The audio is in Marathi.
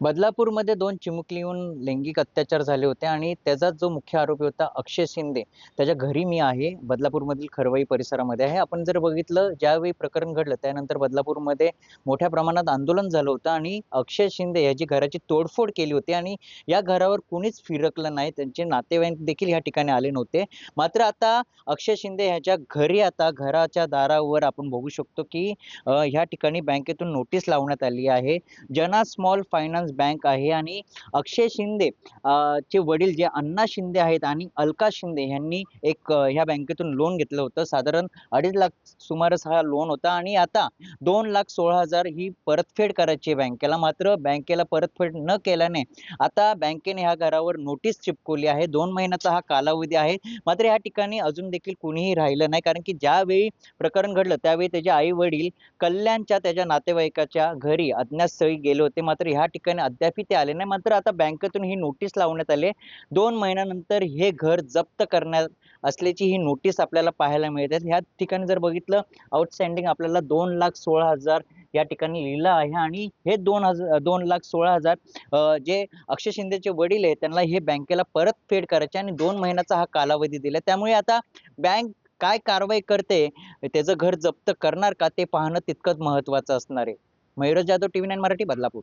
बदलापूरमध्ये दोन चिमुकली येऊन लैंगिक अत्याचार झाले होते आणि त्याचा जो मुख्य आरोपी होता अक्षय शिंदे त्याच्या घरी मी आहे. बदलापूरमधील खरवाई परिसरामध्ये आहे. आपण जर बघितलं ज्यावेळी प्रकरण घडलं त्यानंतर बदलापूरमध्ये मोठ्या प्रमाणात आंदोलन झालं होतं आणि अक्षय शिंदे याची घराची तोडफोड केली होती आणि या घरावर कुणीच फिरकलं नाही. त्यांचे नातेवाईक देखील या ठिकाणी आले नव्हते. मात्र आता अक्षय शिंदे ह्याच्या घरी आता घराच्या दारावर आपण बघू शकतो की ह्या ठिकाणी बँकेतून नोटीस लावण्यात आली आहे. जना स्मॉल फायनान्स बँक आहे आणि अक्षय शिंदे चे वडील जे अण्णा शिंदे आहेत आणि अलका शिंदे यांनी एक ह्या बँकेतून लोन घेतलं होतं. साधारण अडीच लाख सुमारास हा लोन होता आणि आता दोन लाख सोळा हजार ही परतफेड करायची बँकेला. मात्र बँकेला परतफेड न केल्याने आता बँकेने ह्या घरावर नोटीस चिपकवली आहे. दोन महिन्याचा हा कालावधी आहे. मात्र या ठिकाणी अजून देखील कुणीही राहिलं नाही. कारण की ज्यावेळी प्रकरण घडलं त्यावेळी त्याचे आई वडील कल्याणच्या त्याच्या नातेवाईकाच्या घरी अज्ञातस्थळी गेले होते. मात्र ह्या ठिकाणी अद्यापही ते आले नाही. मात्र आता बँकेतून ही नोटीस लावण्यात आली दोन महिन्यानंतर हे घर जप्त करण्यात असल्याची ही नोटीस आपल्याला पाहायला मिळते ह्या ठिकाणी जर बघितलं आउटस्टँडिंग आपल्याला दोन लाख सोळा हजार या ठिकाणी लिहिलं आहे आणि हे दोन हजार दोन लाख सोळा हजार जे अक्षय शिंदेचे वडील आहेत त्यांना हे बँकेला परतफेड करायचे आणि दोन महिन्याचा हा कालावधी दिला. त्यामुळे आता बँक काय कारवाई करते त्याचं घर जप्त करणार का ते पाहणं तितकंच महत्वाचं असणार आहे. Mayuraj Jadhav TV nine Marathi Badlapur.